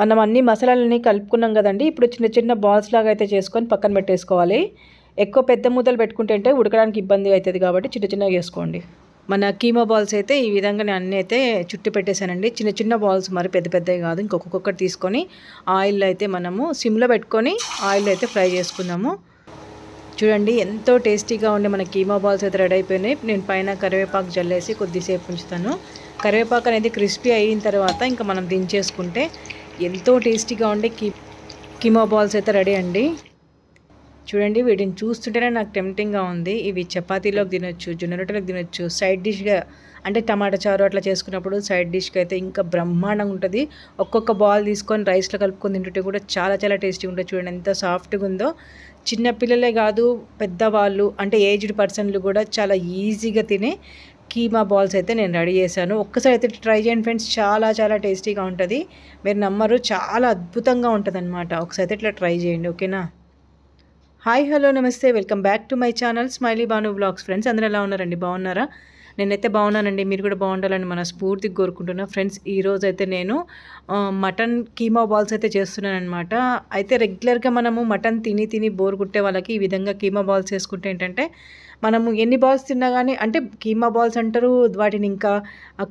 మనం అన్ని మసాలాలని కలుపుకున్నాం కదండి. ఇప్పుడు చిన్న చిన్న బాల్స్ లాగా అయితే చేసుకొని పక్కన పెట్టేసుకోవాలి. ఎక్కువ పెద్ద మూతలు పెట్టుకుంటే ఉడకడానికి ఇబ్బంది అవుతుంది కాబట్టి చిన్న చిన్నగా చేసుకోండి. మన కీమా బాల్స్ అయితే ఈ విధంగా నేను అన్నీ అయితే చుట్టి పెట్టేశానండి. చిన్న చిన్న బాల్స్ మరి పెద్ద పెద్దవి కాదు. ఇంకొకటి తీసుకొని ఆయిల్ అయితే మనము సిమ్లో పెట్టుకొని ఆయిల్ అయితే ఫ్రై చేసుకుందాము. చూడండి ఎంతో టేస్టీగా ఉండే మన కీమా బాల్స్ అయితే రెడీ అయిపోయినాయి. నేను పైన కరివేపాకు జల్లేసి కొద్దిసేపు ఉంచుతాను. కరివేపాకు అనేది క్రిస్పీ అయిన తర్వాత ఇంకా మనం దించేసుకుంటే ఎంతో టేస్టీగా ఉండే కి కిమో బాల్స్ అయితే రెడీ అండి. చూడండి వీటిని చూస్తుంటేనే నాకు టెంప్టింగ్గా ఉంది. ఇవి చపాతీలోకి తినొచ్చు జొన్న రొట్టెలోకి తినొచ్చు సైడ్ డిష్గా అంటే టమాటా చారు అట్లా చేసుకున్నప్పుడు సైడ్ డిష్కి అయితే ఇంకా బ్రహ్మాండంగా ఉంటుంది. ఒక్కొక్క బాల్ తీసుకొని రైస్లో కలుపుకొని తింటుంటే కూడా చాలా చాలా టేస్టీగా ఉంటుంది. చూడండి ఎంత సాఫ్ట్గా ఉందో. చిన్నపిల్లలే కాదు పెద్దవాళ్ళు అంటే ఏజ్డ్ పర్సన్లు కూడా చాలా ఈజీగా తినే కీమా బాల్స్ అయితే నేను రెడీ చేశాను. ఒక్కసారి అయితే ట్రై చేయండి ఫ్రెండ్స్. చాలా చాలా టేస్టీగా ఉంటుంది. మీరు నమ్మరు చాలా అద్భుతంగా ఉంటుంది అనమాట ఒకసారి అయితే ఇట్లా ట్రై చేయండి ఓకేనా? హాయ్ హలో నమస్తే. Welcome back to my channel smiley Banu blogs friends అందరూ ఎలా ఉన్నారండి? బాగున్నారా? నేనైతే బాగున్నానండి. మీరు కూడా బాగుండాలని మన స్ఫూర్తికి కోరుకుంటున్నా ఫ్రెండ్స్ ఈరోజు అయితే నేను మటన్ కీమా బాల్స్ అయితే చేస్తున్నాను అనమాట అయితే రెగ్యులర్గా మనము మటన్ తిని తిని బోర్ కుట్టే వాళ్ళకి ఈ విధంగా కీమా బాల్స్ చేసుకుంటే ఏంటంటే మనము ఎన్ని బాల్స్ తిన్నా కానీ అంటే కీమా బాల్స్ అంటారు వాటిని ఇంకా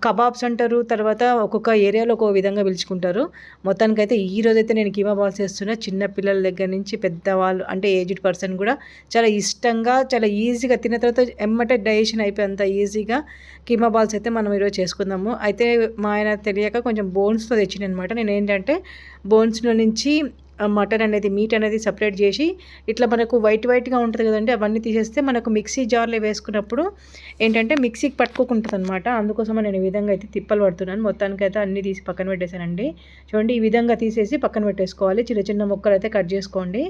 కబాబ్స్ అంటారు తర్వాత ఒక్కొక్క ఏరియాలో ఒక్కొక్క విధంగా పిలుచుకుంటారు. మొత్తానికైతే ఈ రోజైతే నేను కీమా బాల్స్ చేస్తున్నా. చిన్న పిల్లల దగ్గర నుంచి పెద్దవాళ్ళు అంటే ఏజ్డ్ పర్సన్ కూడా చాలా ఇష్టంగా చాలా ఈజీగా తిన్న తర్వాత ఎమ్మటే డైజెషన్ అయిపోయేంత ఈజీగా కీమా బాల్స్ అయితే మనం ఈరోజు చేసుకుందాము. అయితే మా ఆయన తెలియక కొంచెం బోన్స్తో తెచ్చిన అనమాట నేను ఏంటంటే బోన్స్లో నుంచి మటన్ అనేది మీట్ అనేది సపరేట్ చేసి ఇట్లా మనకు వైట్ వైట్గా ఉంటుంది కదండి అవన్నీ తీసేస్తే మనకు మిక్సీ జార్లో వేసుకున్నప్పుడు ఏంటంటే మిక్సీకి పట్టుకోకుంటుంది అనమాట అందుకోసం నేను ఈ విధంగా అయితే తిప్పలు పడుతున్నాను. మొత్తానికి అయితే అన్నీ తీసి పక్కన పెట్టేశానండి. చూడండి ఈ విధంగా తీసేసి పక్కన పెట్టేసుకోవాలి. చిన్న చిన్న ముక్కలు అయితే కట్ చేసుకోండి.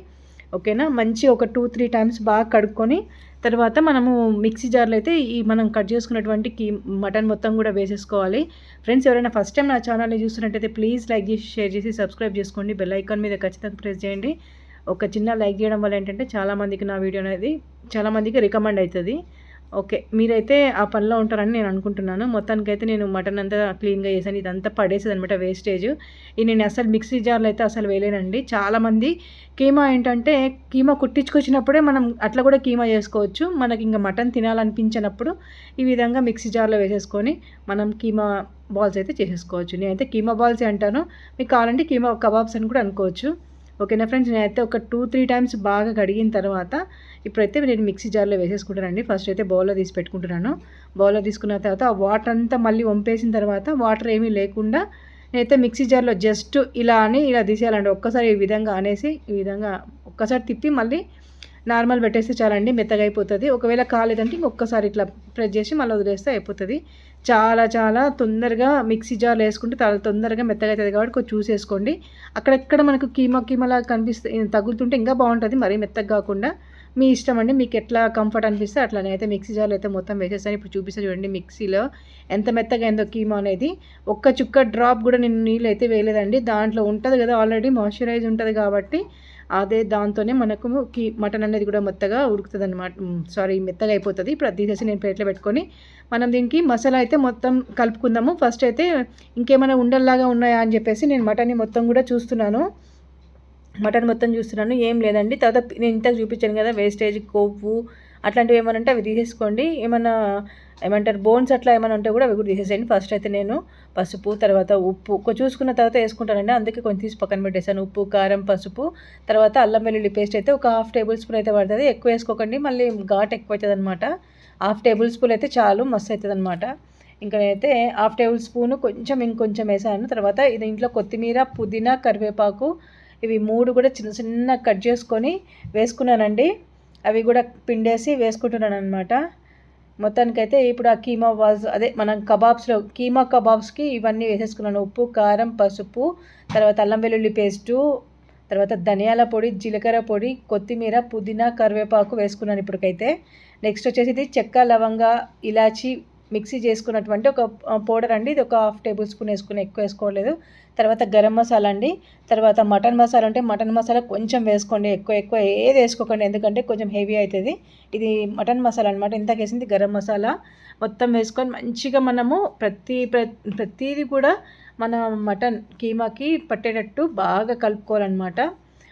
ఓకేనా? మంచి ఒక టూ త్రీ టైమ్స్ బాగా కడుక్కొని తర్వాత మనము మిక్సీ జార్లో అయితే ఈ మనం కట్ చేసుకున్నటువంటి కీ మటన్ మొత్తం కూడా వేసేసుకోవాలి. ఫ్రెండ్స్ ఎవరైనా ఫస్ట్ టైం నా ఛానల్ని చూస్తున్నట్టయితే ప్లీజ్ లైక్ చేసి షేర్ చేసి సబ్స్క్రైబ్ చేసుకోండి. బెల్ ఐకాన్ మీద ఖచ్చితంగా ప్రెస్ చేయండి. ఒక చిన్న లైక్ చేయడం వల్ల ఏంటంటే చాలామందికి నా వీడియో అనేది చాలామందికి రికమెండ్ అవుతుంది. ఓకే. మీరైతే ఆ పనిలో ఉంటారని నేను అనుకుంటున్నాను. మొత్తానికైతే నేను మటన్ అంతా క్లీన్గా చేశాను. ఇదంతా పడేసేది అనమాట వేస్టేజ్. ఇది నేను అసలు మిక్సీ జార్లో అయితే అసలు వేయలేనండి. చాలామంది కీమా ఏంటంటే కీమా కుట్టించుకొచ్చినప్పుడే మనం అట్లా కూడా కీమా చేసుకోవచ్చు. మనకి ఇంకా మటన్ తినాలనిపించినప్పుడు ఈ విధంగా మిక్సీ జార్లో వేసేసుకొని మనం కీమా బాల్స్ అయితే చేసేసుకోవచ్చు. నేనైతే కీమా బాల్స్ అంటాను. మీకు కావాలంటే కీమా కబాబ్స్ అని కూడా అనుకోవచ్చు. ఓకేనా ఫ్రెండ్స్ నేనైతే ఒక టూ త్రీ టైమ్స్ బాగా కడిగిన తర్వాత ఇప్పుడైతే నేను మిక్సీ జార్లో వేసేసుకుంటానండి. ఫస్ట్ అయితే బౌల్లో తీసి పెట్టుకుంటున్నాను. బౌల్లో తీసుకున్న తర్వాత ఆ వాటర్ అంతా మళ్ళీ వంపేసిన తర్వాత వాటర్ ఏమీ లేకుండా నేనైతే మిక్సీ జార్లో జస్ట్ ఇలా అని ఇలా తీసేయాలండి. ఒక్కసారి ఈ విధంగా అనేసి ఈ విధంగా ఒక్కసారి తిప్పి మళ్ళీ నార్మల్ పెట్టేస్తే చాలండి మెత్తగా అయిపోతుంది. ఒకవేళ కాలేదంటే ఇంకొకసారి ఇట్లా ప్రెస్ చేసి మళ్ళీ వదిలేస్తే అయిపోతుంది. చాలా చాలా తొందరగా మిక్సీ జార్లో వేసుకుంటే చాలా తొందరగా మెత్తగా అవుతుంది కాబట్టి కొంచెం చూసేసుకోండి. అక్కడెక్కడ మనకు కీమా కీమలా కనిపిస్తే తగులుతుంటే ఇంకా బాగుంటుంది. మరీ మెత్తగా కాకుండా మీ ఇష్టం అండి మీకు ఎట్లా కంఫర్ట్ అనిపిస్తే అట్లానే అయితే మిక్సీ జార్లో అయితే మొత్తం వేసేస్తాను. ఇప్పుడు చూపిస్తాను చూడండి మిక్సీలో ఎంత మెత్తగా అయిందో కీమా అనేది. ఒక్క చుక్క డ్రాప్ కూడా నేను నీళ్ళు అయితే వేయలేదండి. దాంట్లో ఉంటుంది కదా ఆల్రెడీ మాయిశ్చరైజ్ ఉంటుంది కాబట్టి అదే దాంతోనే మనకు మటన్ అనేది కూడా మెత్తగా ఉడుకుతుంది అనమాట సారీ మెత్తగా అయిపోతుంది. ఇప్పుడు అది తీసేసి నేను ప్లేట్లో పెట్టుకొని మనం దీనికి మసాలా అయితే మొత్తం కలుపుకుందాము. ఫస్ట్ అయితే ఇంకేమైనా ఉండల్లాగా ఉన్నాయా అని చెప్పేసి నేను మటన్ని మొత్తం కూడా చూస్తున్నాను. మటన్ మొత్తం చూస్తున్నాను. ఏం లేదండి. తర్వాత నేను ఇంతకు చూపించాను కదా వేస్టేజ్ కొవ్వు అట్లాంటివి ఏమైనా ఉంటే అవి తీసేసుకోండి. ఏమైనా ఏమంటారు బోన్స్ అట్లా ఏమైనా ఉంటే కూడా అవి కూడా తీసేసేయండి. ఫస్ట్ అయితే నేను పసుపు తర్వాత ఉప్పు. కొంచెం చూసుకున్న తర్వాత వేసుకుంటానండి. అందుకే కొంచెం తీసి పక్కన పెట్టేశాను. ఉప్పు కారం పసుపు. తర్వాత అల్లం వెల్లుల్లి పేస్ట్ అయితే ఒక హాఫ్ టేబుల్ స్పూన్ అయితే పడుతుంది. ఎక్కువ వేసుకోకండి. మళ్ళీ ఘాట్ ఎక్కువ అవుతుంది అనమాట హాఫ్ టేబుల్ స్పూన్ అయితే చాలు మస్తు అవుతుంది అనమాట ఇంకా నేనైతే హాఫ్ టేబుల్ స్పూన్ కొంచెం ఇంకొంచెం వేసాను. తర్వాత ఇది ఇంట్లో కొత్తిమీర పుదీనా కరివేపాకు ఇవి మూడు కూడా చిన్న చిన్న కట్ చేసుకొని వేసుకున్నానండి. అవి కూడా పిండేసి వేసుకుంటున్నాను అనమాట మొత్తానికైతే ఇప్పుడు ఆ కీమా వాజ్ అదే మనం కబాబ్స్లో కీమా కబాబ్స్కి ఇవన్నీ వేసేసుకున్నాను. ఉప్పు కారం పసుపు తర్వాత అల్లం వెల్లుల్లి పేస్టు తర్వాత ధనియాల పొడి జీలకర్ర పొడి కొత్తిమీర పుదీనా కరివేపాకు వేసుకున్నాను ఇప్పటికైతే. నెక్స్ట్ వచ్చేసి చెక్క లవంగ ఇలాచి మిక్సీ చేసుకున్నటువంటి ఒక పౌడర్ అండి. ఇది ఒక హాఫ్ టేబుల్ స్పూన్ వేసుకుని ఎక్కువ వేసుకోలేదు. తర్వాత గరం మసాలా అండి. తర్వాత మటన్ మసాలా అంటే మటన్ మసాలా కొంచెం వేసుకోండి. ఎక్కువ ఎక్కువ ఏది వేసుకోకండి. ఎందుకంటే కొంచెం హెవీ అవుతుంది. ఇది మటన్ మసాలా అనమాట ఇంతకు వేసింది గరం మసాలా. మొత్తం వేసుకొని మంచిగా మనము ప్రతి ప్రతిదీ కూడా మన మటన్ కీమాకి పట్టేటట్టు బాగా కలుపుకోవాలన్నమాట.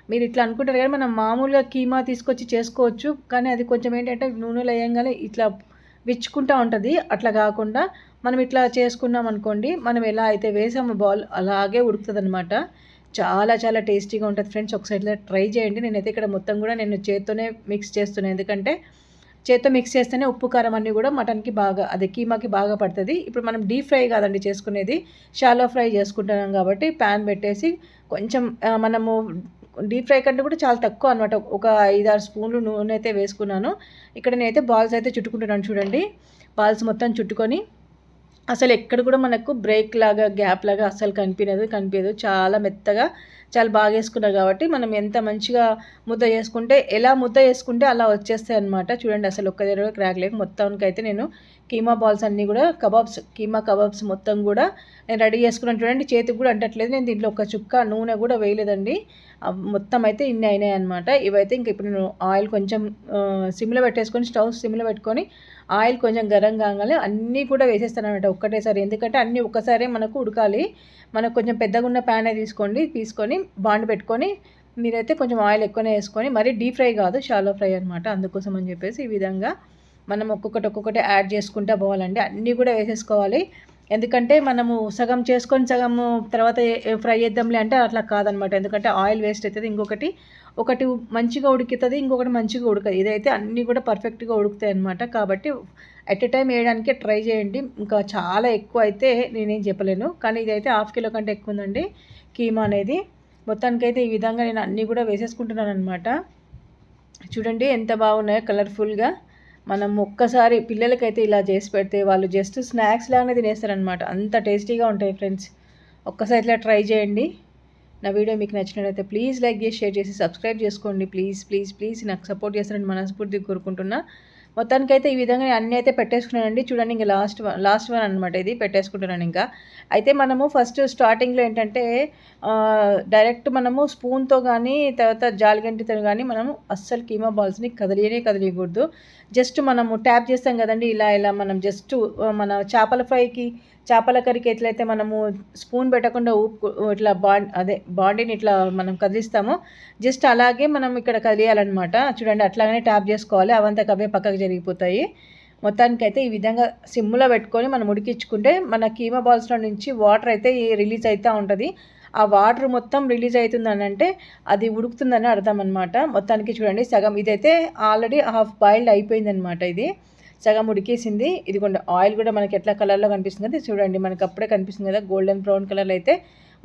మీరు ఇట్లా అనుకుంటారు కానీ మనం మామూలుగా కీమా తీసుకొచ్చి చేసుకోవచ్చు. కానీ అది కొంచెం ఏంటంటే నూనెలో వేయంగానే ఇట్లా విచ్చుకుంటూ ఉంటుంది. అట్లా కాకుండా మనం ఇట్లా చేసుకున్నాం అనుకోండి మనం ఎలా అయితే వేసామో బాల్ అలాగే ఉడుకుతుంది అనమాట చాలా చాలా టేస్టీగా ఉంటుంది ఫ్రెండ్స్. ఒకసారి ట్రై చేయండి. నేనైతే ఇక్కడ మొత్తం కూడా నేను చేత్తోనే మిక్స్ చేస్తున్నాను ఎందుకంటే చేత్తో మిక్స్ చేస్తేనే ఉప్పు కారం అన్నీ కూడా మటన్కి బాగా అదే కీమాకి బాగా పడుతుంది. ఇప్పుడు మనం డీప్ ఫ్రై కాదండి చేసుకునేది. షాలో ఫ్రై చేసుకుంటున్నాం కాబట్టి ప్యాన్ పెట్టేసి కొంచెం మనము డీప్ ఫ్రై కంటే కూడా చాలా తక్కువ అనమాట ఒక ఐదారు స్పూన్లు నూనె అయితే వేసుకున్నాను. ఇక్కడ నేనైతే బాల్స్ అయితే చుట్టుకుంటున్నాను చూడండి. బాల్స్ మొత్తం చుట్టుకొని అసలు ఎక్కడ కూడా మనకు బ్రేక్ లాగా గ్యాప్ లాగా అసలు కనిపించదు కనిపించదు. చాలా మెత్తగా చాలా బాగా వేసుకున్నారు కాబట్టి మనం ఎంత మంచిగా ముద్ద చేసుకుంటే ఎలా ముద్ద చేసుకుంటే అలా వచ్చేస్తాయి అనమాట చూడండి అసలు ఒక్క దగ్గర క్రాక్ లేక మొత్తానికి అయితే నేను కీమా బాల్స్ అన్నీ కూడా కబాబ్స్ కీమా కబాబ్స్ మొత్తం కూడా నేను రెడీ చేసుకున్నాను. చూడండి చేతికి కూడా అంటట్లేదు. నేను దీంట్లో ఒక చుక్క నూనె కూడా వేయలేదండి. మొత్తం అయితే ఇన్ని అయినాయి అనమాట ఇవైతే ఇంక ఇప్పుడు నేను ఆయిల్ కొంచెం సిమ్లో పెట్టేసుకొని స్టవ్ సిమ్లో పెట్టుకొని ఆయిల్ కొంచెం గరం కాగానే అన్నీ కూడా వేసేస్తాను అనమాట ఒక్కటేసారి. ఎందుకంటే అన్నీ ఒక్కసారే మనకు ఉడకాలి. మనకు కొంచెం పెద్దగా ఉన్న ప్యాన్ తీసుకోండి తీసుకొని బాండ్ పెట్టుకొని మీరైతే కొంచెం ఆయిల్ ఎక్కువనే వేసుకొని మరీ డీప్ ఫ్రై కాదు షాలో ఫ్రై అనమాట అందుకోసం అని చెప్పేసి ఈ విధంగా మనం ఒక్కొక్కటి ఒక్కొక్కటి యాడ్ చేసుకుంటా పోవాలండి. అన్నీ కూడా వేసేసుకోవాలి. ఎందుకంటే మనము సగం చేసుకొని సగం తర్వాత ఫ్రై చేద్దాంలే అంటే అట్లా కాదనమాట. ఎందుకంటే ఆయిల్ వేస్ట్ అవుతుంది ఇంకొకటి ఒకటి మంచిగా ఉడుకుతుంది ఇంకొకటి మంచిగా ఉడకదు. ఇదైతే అన్నీ కూడా పర్ఫెక్ట్గా ఉడుకుతాయి అనమాట కాబట్టి ఎట్ ఎ టైం వేయడానికే ట్రై చేయండి. ఇంకా చాలా ఎక్కువ అయితే నేనేం చెప్పలేను. కానీ ఇదైతే హాఫ్ కిలో కంటే ఎక్కువ ఉందండి కీమా అనేది. మొత్తానికైతే ఈ విధంగా నేను అన్నీ కూడా వేసేసుకుంటున్నాను అనమాట చూడండి ఎంత బాగున్నాయో కలర్ఫుల్గా. మనం ఒక్కసారి పిల్లలకైతే ఇలా చేసి పెడితే వాళ్ళు జస్ట్ స్నాక్స్ లాగానే తినేస్తారనమాట అంత టేస్టీగా ఉంటాయి ఫ్రెండ్స్. ఒక్కసారి ఇట్లా ట్రై చేయండి. నా వీడియో మీకు నచ్చినట్లయితే ప్లీజ్ లైక్ చేసి షేర్ చేసి సబ్స్క్రైబ్ చేసుకోండి. ప్లీజ్ ప్లీజ్ ప్లీజ్ నాకు సపోర్ట్ చేస్తారని మనస్ఫూర్తిగా కోరుకుంటున్నా. మొత్తానికైతే ఈ విధంగా అన్నీ అయితే పెట్టేసుకున్నానండి. చూడండి ఇంకా లాస్ట్ వన్ లాస్ట్ వన్ అనమాట ఇది. పెట్టేసుకుంటున్నాను ఇంకా. అయితే మనము ఫస్ట్ స్టార్టింగ్లో ఏంటంటే డైరెక్ట్ మనము స్పూన్తో కానీ తర్వాత జాలిగంటితో కానీ మనము అస్సలు కీమా బాల్స్ని కదిలియనే కదిలియకూడదు. జస్ట్ మనము ట్యాప్ చేస్తాం కదండి. ఇలా ఇలా మనం జస్ట్ మన చేపల ఫ్రైకి చేపల కర్రీకి ఎట్లయితే మనము స్పూన్ పెట్టకుండా ఊపు ఇట్లా బా అదే బాడీని ఇట్లా మనం కదిలిస్తామో జస్ట్ అలాగే మనం ఇక్కడ కదిలియాలన్నమాట. చూడండి అట్లాగనే ట్యాప్ చేసుకోవాలి. అవంతా కవే పక్కకు జరిగిపోతాయి. మొత్తానికి అయితే ఈ విధంగా సిమ్లో పెట్టుకొని మనం ఉడికించుకుంటే మన కీమా బాల్స్లో నుంచి వాటర్ అయితే రిలీజ్ అవుతూ ఉంటుంది. ఆ వాటర్ మొత్తం రిలీజ్ అవుతుందని అంటే అది ఉడుకుతుందని అర్థం అనమాట మొత్తానికి చూడండి సగం ఇదైతే ఆల్రెడీ హాఫ్ బాయిల్డ్ అయిపోయిందనమాట ఇది. సగం ఉడికేసింది. ఇదిగోండి ఆయిల్ కూడా మనకి ఎట్లా కలర్లో కనిపిస్తుంది కదా చూడండి. మనకి అప్పుడే కనిపిస్తుంది కదా గోల్డెన్ బ్రౌన్ కలర్ అయితే.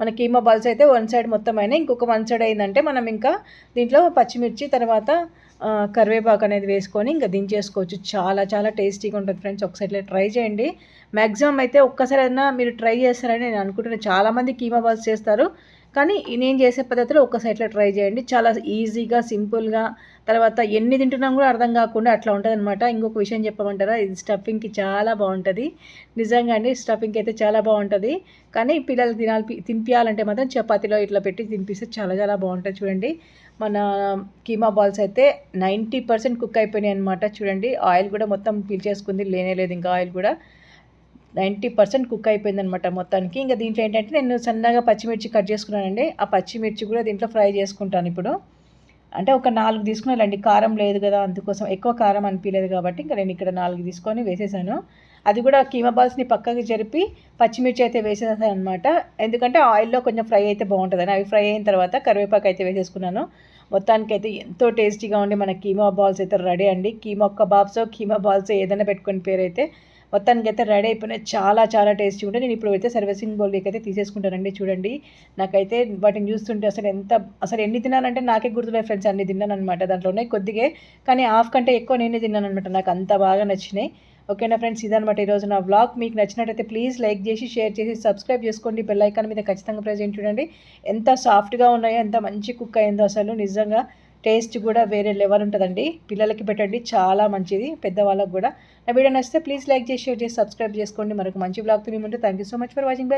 మన కీమా బాల్స్ అయితే వన్ సైడ్ మొత్తం అయినా ఇంకొక వన్ సైడ్ అయిందంటే మనం ఇంకా దీంట్లో పచ్చిమిర్చి తర్వాత కరివేపాకు అనేది వేసుకొని ఇంకా దించేసుకోవచ్చు. చాలా చాలా టేస్టీగా ఉంటుంది ఫ్రెండ్స్. ఒకసారి ట్రై చేయండి. మ్యాక్సిమం అయితే ఒక్కసారి అయినా మీరు ట్రై చేస్తారని నేను అనుకుంటున్నాను. చాలామంది కీమా బాల్స్ చేస్తారు. కానీ నేను చేసే పద్ధతిలో ఒక ఇట్లా ట్రై చేయండి. చాలా ఈజీగా సింపుల్గా తర్వాత ఎన్ని తింటున్నాం కూడా అర్థం కాకుండా అట్లా ఉంటుంది అనమాట ఇంకొక విషయం చెప్పమంటారా? ఇది స్టఫింగ్కి చాలా బాగుంటుంది. నిజంగా అండి స్టఫింగ్కి అయితే చాలా బాగుంటుంది. కానీ పిల్లలు తినాలి తినిపించాలంటే మాత్రం చపాతీలో ఇట్లా పెట్టి తినిపిస్తే చాలా చాలా బాగుంటుంది చూడండి. మన కీమా బాల్స్ అయితే నైంటీ పర్సెంట్ కుక్ అయిపోయినాయి అనమాట చూడండి. ఆయిల్ కూడా మొత్తం పీల్చేసుకుంది లేనే లేదు ఇంకా ఆయిల్ కూడా. నైంటీ పర్సెంట్ కుక్ అయిపోయిందనమాట మొత్తానికి. ఇంకా దీంట్లో ఏంటంటే నేను సన్నగా పచ్చిమిర్చి కట్ చేసుకున్నానండి. ఆ పచ్చిమిర్చి కూడా దీంట్లో ఫ్రై చేసుకుంటాను ఇప్పుడు. అంటే ఒక నాలుగు తీసుకున్నాలండి కారం లేదు కదా అందుకోసం ఎక్కువ కారం అనిపించలేదు కాబట్టి ఇంకా నేను ఇక్కడ నాలుగు తీసుకొని వేసేసాను. అది కూడా కీమా బాల్స్ని పక్కకి జరిపి పచ్చిమిర్చి అయితే వేసేసాను అనమాట ఎందుకంటే ఆయిల్లో కొంచెం ఫ్రై అయితే బాగుంటుందని అవి ఫ్రై అయిన తర్వాత కరివేపాకు అయితే వేసేసుకున్నాను. మొత్తానికి అయితే ఎంతో టేస్టీగా ఉండి మన కీమా బాల్స్ అయితే రెడీ అండి. కీమా బాబ్స్ కీమా బాల్స్ ఏదైనా పెట్టుకుని పేరు అయితే మొత్తానికి అయితే రెడీ అయిపోయినాయి. చాలా చాలా టేస్టీ ఉంటాయి. నేను ఇప్పుడు అయితే సర్వీసింగ్ బౌల్కి అయితే తీసేసుకుంటానండి. చూడండి. నాకైతే వాటిని చూస్తుంటే అసలు ఎంత అసలు ఎన్ని తిన్నానంటే నాకే గుర్తులేదు ఫ్రెండ్స్. అన్ని తిన్నాను అనమాట దాంట్లోనే కొద్దిగా. కానీ హాఫ్ కంటే ఎక్కువ నేనే తిన్నాను అనమాట నాకు అంత బాగా నచ్చినాయి. ఓకేనా ఫ్రెండ్స్? ఇదనమాట ఈరోజు నా బ్లాగ్ మీకు నచ్చినట్టయితే ప్లీజ్ లైక్ చేసి షేర్ చేసి సబ్స్క్రైబ్ చేసుకోండి. బెల్ ఐకాన్ మీద ఖచ్చితంగా ప్రెజెంట్ చూడండి. ఎంత సాఫ్ట్గా ఉన్నాయో ఎంత మంచి కుక్ అయిందో అసలు నిజంగా. టేస్ట్ కూడా వేరే లెవెల్ ఉంటుందండి. పిల్లలకి పెట్టండి చాలా మంచిది. పెద్దవాళ్ళకి కూడా. నా వీడియో నచ్చితే ప్లీజ్ లైక్ చేసి షేర్ చేసి సబ్స్క్రైబ్ చేసుకోండి. మరొక మంచి బ్లాగ్ తిని ఉంటే thank you so much for watching bye